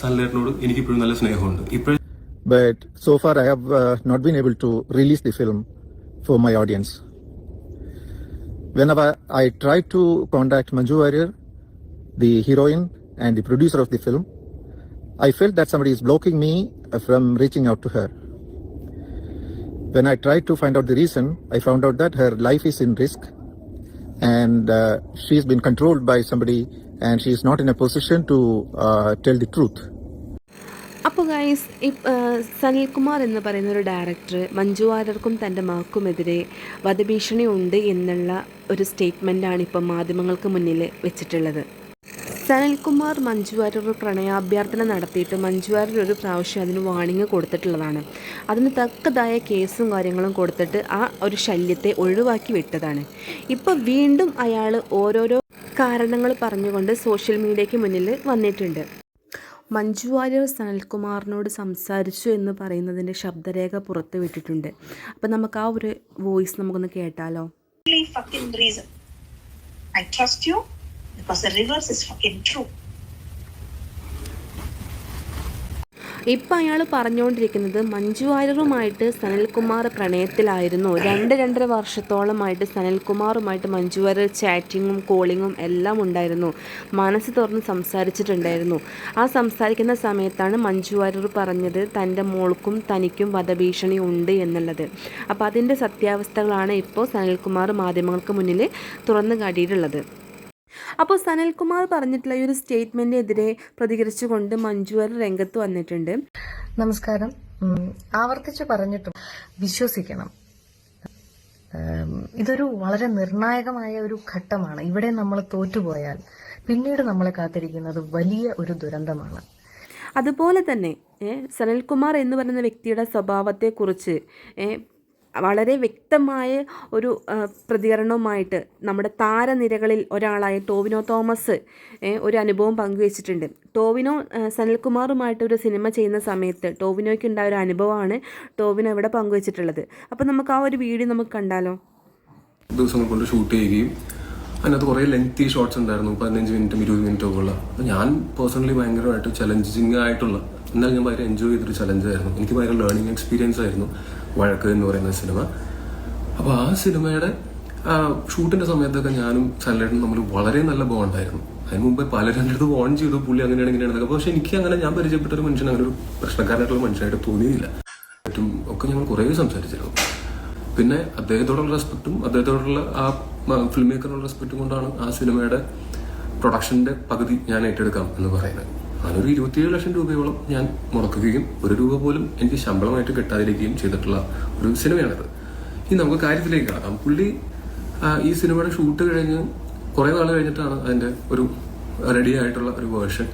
സൺലൈറ്റിനോട് എനിക്ക് ഇപ്പോഴും നല്ല സ്നേഹമുണ്ട് ഇപ്പോഴും but so far I have uh, not been able to release the film for my audience. Whenever I try to contact Manju Warrior, the heroine and the producer of the film, I felt that somebody is blocking me uh, from reaching out to her. When I tried to find out the reason, I found out that her life is in risk and uh, she's been controlled by somebody and she is not in a position to uh, tell the truth. അപ്പോൾ guys Sanilkumar എന്ന് പറയുന്ന ഒരു director Manju വാര്യർക്കും തന്റെ മകക്കുമെതിരെ വധഭീഷണി ഉണ്ട് എന്നുള്ള ഒരു സ്റ്റേറ്റ്മെന്റാണ് ഇപ്പം മാധ്യമങ്ങൾക്ക് മുന്നിൽ വെച്ചിട്ടുള്ളത്. സനൽകുമാർ മഞ്ജു വാര്യർ പ്രണയാഭ്യർത്ഥന നടത്തിയിട്ട് മഞ്ജു വാര്യർ ഒരു പ്രാവശ്യം അതിന് വാണിംഗ് കൊടുത്തിട്ടുള്ളതാണ്. അതിന് തക്കതായ കേസും കാര്യങ്ങളും കൊടുത്തിട്ട് ആ ഒരു ശല്യത്തെ ഒഴിവാക്കി വിട്ടതാണ്. ഇപ്പോൾ വീണ്ടും അയാൾ ഓരോരോ കാരണങ്ങൾ പറഞ്ഞുകൊണ്ട് സോഷ്യൽ മീഡിയയ്ക്ക് മുന്നിൽ വന്നിട്ടുണ്ട് മഞ്ജു വാര്യർ സനൽകുമാറിനോട് സംസാരിച്ചു എന്ന് പറയുന്നതിന്റെ ശബ്ദരേഖ പുറത്ത് വിട്ടിട്ടുണ്ട് അപ്പം നമുക്ക് ആ ഒരു വോയിസ് നമുക്കൊന്ന് കേട്ടാലോ. I trust you because the reverse is fucking true. ഇപ്പം അയാൾ പറഞ്ഞുകൊണ്ടിരിക്കുന്നത് മഞ്ജു വാര്യറുമായിട്ട് സനൽകുമാർ പ്രണയത്തിലായിരുന്നു. രണ്ട് രണ്ടര വർഷത്തോളമായിട്ട് സനൽകുമാറുമായിട്ട് മഞ്ജു വാര്യർ ചാറ്റിങ്ങും കോളിങ്ങും എല്ലാം ഉണ്ടായിരുന്നു. മനസ്സ് തുറന്ന് സംസാരിച്ചിട്ടുണ്ടായിരുന്നു. ആ സംസാരിക്കുന്ന സമയത്താണ് മഞ്ജു വാര്യർ പറഞ്ഞത് തന്റെ മോൾക്കും തനിക്കും വധഭീഷണി ഉണ്ട് എന്നുള്ളത്. അപ്പോൾ അതിന്റെ സത്യാവസ്ഥകളാണ് ഇപ്പോൾ സനൽകുമാർ മാധ്യമങ്ങൾക്ക് മുന്നിൽ തുറന്നു കാട്ടിയിട്ടുള്ളത്. അപ്പോൾ സനൽകുമാർ പറഞ്ഞിട്ടുള്ള ഈ ഒരു സ്റ്റേറ്റ്മെന്റിനെതിരെ പ്രതികരിച്ചുകൊണ്ട് മഞ്ജു വാര്യർ രംഗത്ത് വന്നിട്ടുണ്ട്. നമസ്കാരം. ആവർത്തിച്ച് പറഞ്ഞിട്ടും വിശ്വസിക്കണം. ഇതൊരു വളരെ നിർണായകമായ ഒരു ഘട്ടമാണ്. ഇവിടെ നമ്മൾ തോറ്റുപോയാൽ പിന്നീട് നമ്മളെ കാത്തിരിക്കുന്നത് വലിയ ഒരു ദുരന്തമാണ്. അതുപോലെ തന്നെ സനൽകുമാർ എന്ന് പറയുന്ന വ്യക്തിയുടെ സ്വഭാവത്തെക്കുറിച്ച് വളരെ വ്യക്തമായ ഒരു പ്രതികരണവുമായിട്ട് നമ്മുടെ താരനിരകളിൽ ഒരാളായ ടോവിനോ തോമസ് ഒരു അനുഭവം പങ്കുവച്ചിട്ടുണ്ട്. ടോവിനോ സനിൽകുമാറുമായിട്ട് ഒരു സിനിമ ചെയ്യുന്ന സമയത്ത് ടോവിനോയ്ക്ക് ഉണ്ടായ ഒരു അനുഭവമാണ് ടോവിനോ ഇവിടെ പങ്കുവച്ചിട്ടുള്ളത്. അപ്പോൾ നമുക്ക് ആ ഒരു വീഡിയോ നമുക്ക് കണ്ടാലോ? ദിവസങ്ങൾ കൊണ്ട് ഷൂട്ട് ചെയ്യുകയും അതിനകത്ത് കുറേ ലെങ്തി ഷോട്ട്സ് ഉണ്ടായിരുന്നു പതിനഞ്ച് മിനിറ്റും ഇരുപത് മിനിറ്റും ഒക്കെ ഉള്ള. അപ്പോൾ ഞാൻ പേഴ്സണലി ഭയങ്കരമായിട്ട് ചലഞ്ചിങ് ആയിട്ടുള്ള എന്നാൽ ഞാൻ ഭയങ്കര എൻജോയ് ചെയ്തൊരു ചലഞ്ചായിരുന്നു എനിക്ക് ഭയങ്കര ലേണിംഗ് എക്സ്പീരിയൻസ് ആയിരുന്നു. വഴക്ക് എന്ന് പറയുന്ന സിനിമ. അപ്പോൾ ആ സിനിമയുടെ ഷൂട്ടിന്റെ സമയത്തൊക്കെ ഞാനും സല്ലേട്ടും നമ്മൾ വളരെ നല്ല ബോണ്ടായിരുന്നു. അതിന് മുമ്പ് പലരും അടുത്ത് ഓൺ ചെയ്തു പുള്ളി അങ്ങനെയാണ് ഇങ്ങനെയാണ് പക്ഷെ എനിക്ക് അങ്ങനെ ഞാൻ പരിചയപ്പെട്ട ഒരു മനുഷ്യൻ അങ്ങനെ ഒരു പ്രശ്നക്കാരനായിട്ടുള്ള മനുഷ്യനായിട്ട് തോന്നിയില്ല. മറ്റും ഒക്കെ ഞങ്ങൾ കുറേ സംസാരിച്ചിരുന്നു. പിന്നെ അദ്ദേഹത്തോടുള്ള റെസ്പെക്റ്റും അദ്ദേഹത്തോടുള്ള ആ ഫിലിം മേക്കറിനുള്ള റെസ്പെക്റ്റും കൊണ്ടാണ് ആ സിനിമയുടെ പ്രൊഡക്ഷന്റെ പകുതി ഞാൻ ഏറ്റെടുക്കാം എന്ന് പറയുന്നത്. അതിനൊരു ഇരുപത്തിയേഴ് ലക്ഷം രൂപയോളം ഞാൻ മുടക്കുകയും ഒരു രൂപ പോലും എനിക്ക് ശമ്പളമായിട്ട് കിട്ടാതിരിക്കുകയും ചെയ്തിട്ടുള്ള ഒരു സിനിമയാണിത്. ഇനി നമുക്ക് കാര്യത്തിലേക്ക് കടക്കാം. പുള്ളി ഈ സിനിമയുടെ ഷൂട്ട് കഴിഞ്ഞ് കുറേ നാൾ കഴിഞ്ഞിട്ടാണ് അതിന്റെ ഒരു റെഡി ആയിട്ടുള്ള ഒരു വേർഷൻ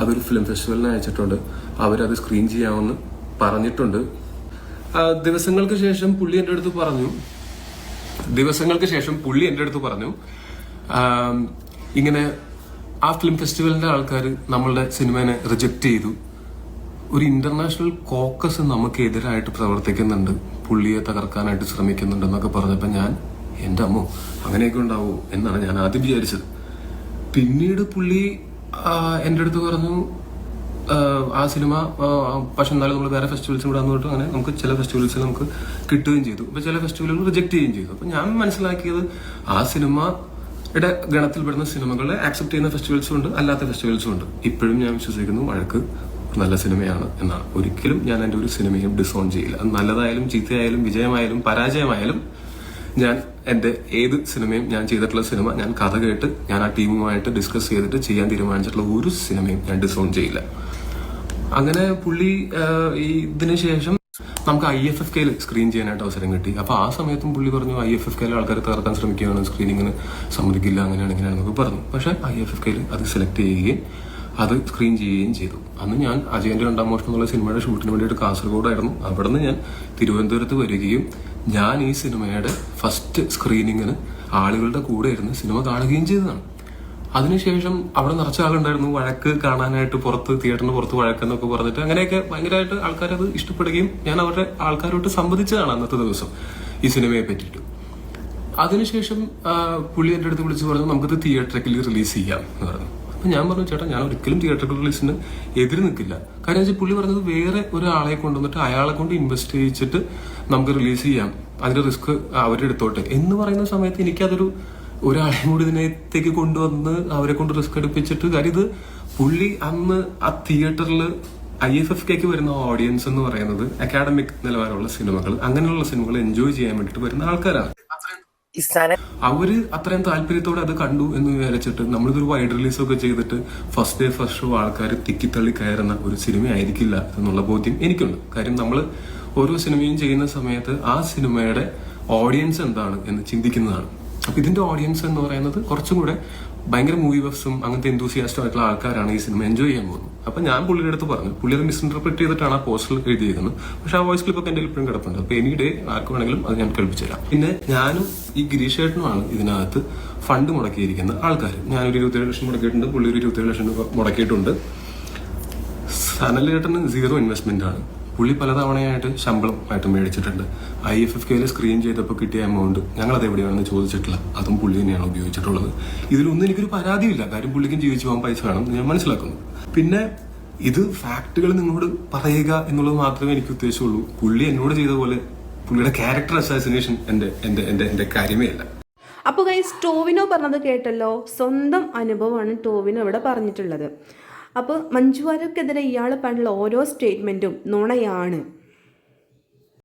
അതൊരു ഫിലിം ഫെസ്റ്റിവലിന് അയച്ചിട്ടുണ്ട്. അവരത് സ്ക്രീൻ ചെയ്യാമെന്ന് പറഞ്ഞിട്ടുണ്ട്. ദിവസങ്ങൾക്ക് ശേഷം പുള്ളി എന്റെ അടുത്ത് പറഞ്ഞു. ദിവസങ്ങൾക്ക് ശേഷം പുള്ളി എന്റെ അടുത്ത് പറഞ്ഞു. ഇങ്ങനെ ആ ഫിലിം ഫെസ്റ്റിവലിന്റെ ആൾക്കാർ നമ്മളുടെ സിനിമേനെ റിജക്റ്റ് ചെയ്തു. ഒരു ഇന്റർനാഷണൽ കോക്കസ് നമുക്ക് എതിരായിട്ട് പ്രവർത്തിക്കുന്നുണ്ട്. പുള്ളിയെ തകർക്കാനായിട്ട് ശ്രമിക്കുന്നുണ്ട് എന്നൊക്കെ പറഞ്ഞപ്പോൾ ഞാൻ എന്റെ അമ്മോ അങ്ങനെയൊക്കെ ഉണ്ടാവൂ? എന്നാണ് ഞാൻ ആദ്യം വിചാരിച്ചത്. പിന്നീട് പുള്ളി എന്റെ അടുത്ത് പറഞ്ഞു ആ, സിനിമ പക്ഷെ എന്നാലും നമ്മൾ വേറെ ഫെസ്റ്റിവൽസ് കൂടെ വന്നിട്ട് അങ്ങനെ നമുക്ക് ചില ഫെസ്റ്റിവൽസിൽ നമുക്ക് കിട്ടുകയും ചെയ്തു. അപ്പൊ ചില ഫെസ്റ്റിവലുകൾ റിജക്റ്റ് ചെയ്യുകയും ചെയ്തു. അപ്പൊ ഞാൻ മനസ്സിലാക്കിയത് ആ സിനിമയുടെ ഗണത്തിൽപ്പെടുന്ന സിനിമകളെ ആക്സെപ്റ്റ് ചെയ്യുന്ന ഫെസ്റ്റിവൽസും ഉണ്ട് അല്ലാത്ത ഫെസ്റ്റിവൽസും ഉണ്ട്. ഇപ്പോഴും ഞാൻ വിശ്വസിക്കുന്നു വഴക്ക് നല്ല സിനിമയാണ് എന്നാണ്. ഒരിക്കലും ഞാൻ എന്റെ ഒരു സിനിമയും ഡിസോൺ ചെയ്യില്ല. അത് നല്ലതായാലും ചീത്തയായാലും വിജയമായാലും പരാജയമായാലും ഞാൻ എന്റെ ഏത് സിനിമയും ഞാൻ ചെയ്തിട്ടുള്ള സിനിമ ഞാൻ കഥ കേട്ട് ഞാൻ ആ ടീമുമായിട്ട് ഡിസ്കസ് ചെയ്തിട്ട് ചെയ്യാൻ തീരുമാനിച്ചിട്ടുള്ള ഒരു സിനിമയും ഞാൻ ഡിസോൺ ചെയ്യില്ല. അങ്ങനെ പുള്ളി ഇതിന് ശേഷം നമുക്ക് ഐ എഫ് എഫ് കെയിൽ സ്ക്രീൻ ചെയ്യാനായിട്ട് അവസരം കിട്ടി. അപ്പൊ ആ സമയത്തും പുള്ളി പറഞ്ഞു ഐ എഫ് എഫ് കെയിൽ ആൾക്കാർ തകർക്കാൻ ശ്രമിക്കുകയാണ് സ്ക്രീനിങ്ങിന് സമ്മതിക്കില്ല അങ്ങനെയാണ് എന്നൊക്കെ പറഞ്ഞു. പക്ഷെ ഐ എഫ് എഫ് കെയിൽ അത് സെലക്ട് ചെയ്യുകയും അത് സ്ക്രീൻ ചെയ്യുകയും ചെയ്തു. അന്ന് ഞാൻ അജയന്റെ രണ്ടാം മോഷണം എന്നുള്ള സിനിമയുടെ ഷൂട്ടിന് വേണ്ടിയിട്ട് കാസർഗോഡായിരുന്നു. അവിടെ നിന്ന് ഞാൻ തിരുവനന്തപുരത്ത് വരികയും ഞാൻ ഈ സിനിമയുടെ ഫസ്റ്റ് സ്ക്രീനിങ്ങിന് ആളുകളുടെ കൂടെ ഇരുന്ന് സിനിമ കാണുകയും ചെയ്തതാണ്. അതിനുശേഷം അവിടെ നിറച്ച ആളുണ്ടായിരുന്നു. വഴക്ക് കാണാനായിട്ട് പുറത്ത് തിയേറ്ററിന് പുറത്ത് വഴക്കെന്നൊക്കെ പറഞ്ഞിട്ട് അങ്ങനെയൊക്കെ ഭയങ്കരമായിട്ട് ആൾക്കാർ അത് ഇഷ്ടപ്പെടുകയും ഞാൻ അവരുടെ ആൾക്കാരോട്ട് സംവദിച്ചതാണ് അന്നത്തെ ദിവസം ഈ സിനിമയെ പറ്റിയിട്ട്. അതിനുശേഷം പുള്ളി എന്റെ അടുത്ത് വിളിച്ച് പറഞ്ഞു നമുക്കിത് തിയേറ്ററിൽ റിലീസ് ചെയ്യാം എന്ന് പറഞ്ഞു. അപ്പൊ ഞാൻ പറഞ്ഞു ചേട്ടാ ഞാൻ ഒരിക്കലും തിയേറ്ററിൽ റിലീസിന് എതിര് നിൽക്കില്ല. കാരണം വെച്ചാൽ പുള്ളി പറഞ്ഞത് വേറെ ഒരാളെ കൊണ്ടുവന്നിട്ട് അയാളെ കൊണ്ട് ഇൻവെസ്റ്റ് ചെയ്യിച്ചിട്ട് നമുക്ക് റിലീസ് ചെയ്യാം. അതിന്റെ റിസ്ക് അവരെടുത്തോട്ടെ എന്ന് പറയുന്ന സമയത്ത് എനിക്കതൊരു ഒരാളെയും കൂടി ഇതിനകത്തേക്ക് കൊണ്ടുവന്ന് അവരെ കൊണ്ട് റിസ്ക് എടുപ്പിച്ചിട്ട് കാര്യം ഇത് പുള്ളി അന്ന് ആ തിയേറ്ററിൽ ഐ എഫ് എഫ് കെക്ക് വരുന്ന ഓഡിയൻസ് എന്ന് പറയുന്നത് അക്കാഡമിക് നിലവാരമുള്ള സിനിമകൾ അങ്ങനെയുള്ള സിനിമകൾ എൻജോയ് ചെയ്യാൻ വേണ്ടിയിട്ട് വരുന്ന ആൾക്കാരാണ്. അവർ അത്രയും താല്പര്യത്തോടെ അത് കണ്ടു എന്ന് വിചാരിച്ചിട്ട് നമ്മളിതൊരു വൈഡ് റിലീസ് ഒക്കെ ചെയ്തിട്ട് ഫസ്റ്റ് ഡേ ഫസ്റ്റ് ഷോ ആൾക്കാർ തിക്കിത്തള്ളി കയറുന്ന ഒരു സിനിമ ആയിരിക്കില്ല എന്നുള്ള ബോധ്യം എനിക്കുണ്ട്. കാര്യം നമ്മൾ ഓരോ സിനിമയും ചെയ്യുന്ന സമയത്ത് ആ സിനിമയുടെ ഓഡിയൻസ് എന്താണ് എന്ന് ചിന്തിക്കുന്നതാണ്. അപ്പൊ ഇതിന്റെ ഓഡിയൻസ് എന്ന് പറയുന്നത് കുറച്ചും കൂടെ ഭയങ്കര മൂവി ബഫ്സും അങ്ങനത്തെ എന്തൂസിയാസ്റ്റും ആയിട്ടുള്ള ആൾക്കാരാണ് ഈ സിനിമ എൻജോയ് ചെയ്യാൻ പോകുന്നത്. അപ്പൊ ഞാൻ പുള്ളിയുടെ അടുത്ത് പറഞ്ഞു പുള്ളി അത് മിസ്ഇന്റർപ്രറ്റ് ചെയ്തിട്ടാണ് ആ പോസ്റ്റർ എഴുതിയിരിക്കുന്നത്. പക്ഷെ ആ വോയിസ് ക്ലിപ്പൊക്കെ എന്റെ ഇപ്പോഴും കിടപ്പുണ്ട്. അപ്പൊ എനിക്ക് ഡേ ആർക്ക് വേണമെങ്കിലും അത് ഞാൻ കേൾപ്പിച്ചു തരാം. പിന്നെ ഞാനും ഈ ഗിരീഷ് ഏട്ടനുമാണ് ഇതിനകത്ത് ഫണ്ട് മുടക്കിയിരിക്കുന്ന ആൾക്കാർ ഞാനൊരു ഇരുപത്തേഴ് ലക്ഷം മുടക്കിയിട്ടുണ്ട് പുള്ളി ഒരു ഇരുപത്തേഴ് ലക്ഷം മുടക്കിയിട്ടുണ്ട്. സനലേട്ടന് സീറോ ഇൻവെസ്റ്റ്മെന്റ് ആണ്. പുള്ളി പലതവണയായിട്ട് ശമ്പളം ആയിട്ട് മേടിച്ചിട്ടുണ്ട്. ഐ എഫ് എഫ് കെയിൽ സ്ക്രീൻ ചെയ്തപ്പോൾ കിട്ടിയ എമൗണ്ട് ഞങ്ങൾ അത് എവിടെയാണെന്ന് ചോദിച്ചിട്ടില്ല. അതും പുള്ളി തന്നെയാണ് ഉപയോഗിച്ചിട്ടുള്ളത്. ഇതിലൊന്നും എനിക്കൊരു പരാതിയില്ല. കാര്യം പുള്ളിക്കും ജീവിച്ചു പോകാൻ പൈസ വേണം ഞാൻ മനസ്സിലാക്കുന്നു. പിന്നെ ഇത് ഫാക്ടുകൾ നിങ്ങളോട് പറയുക എന്നുള്ളത് മാത്രമേ എനിക്ക് ഉദ്ദേശമുള്ളൂ പുള്ളി എന്നോട് ചെയ്ത പോലെ പുള്ളിയുടെ ക്യാരക്ടർ അസാസിനേഷൻ എന്റെ എന്റെ എന്റെ എന്റെ കാര്യമേ അല്ല. അപ്പോൾ ഗൈസ് ടോവിനോ പറഞ്ഞത് കേട്ടല്ലോ. സ്വന്തം അനുഭവമാണ് ടോവിനോ ഇവിടെ പറഞ്ഞിട്ടുള്ളത്. അപ്പോൾ മഞ്ജു വാര്യർക്കെതിരെ ഇയാൾ പറഞ്ഞുള്ള ഓരോ സ്റ്റേറ്റ്മെന്റും നുണയാണ്.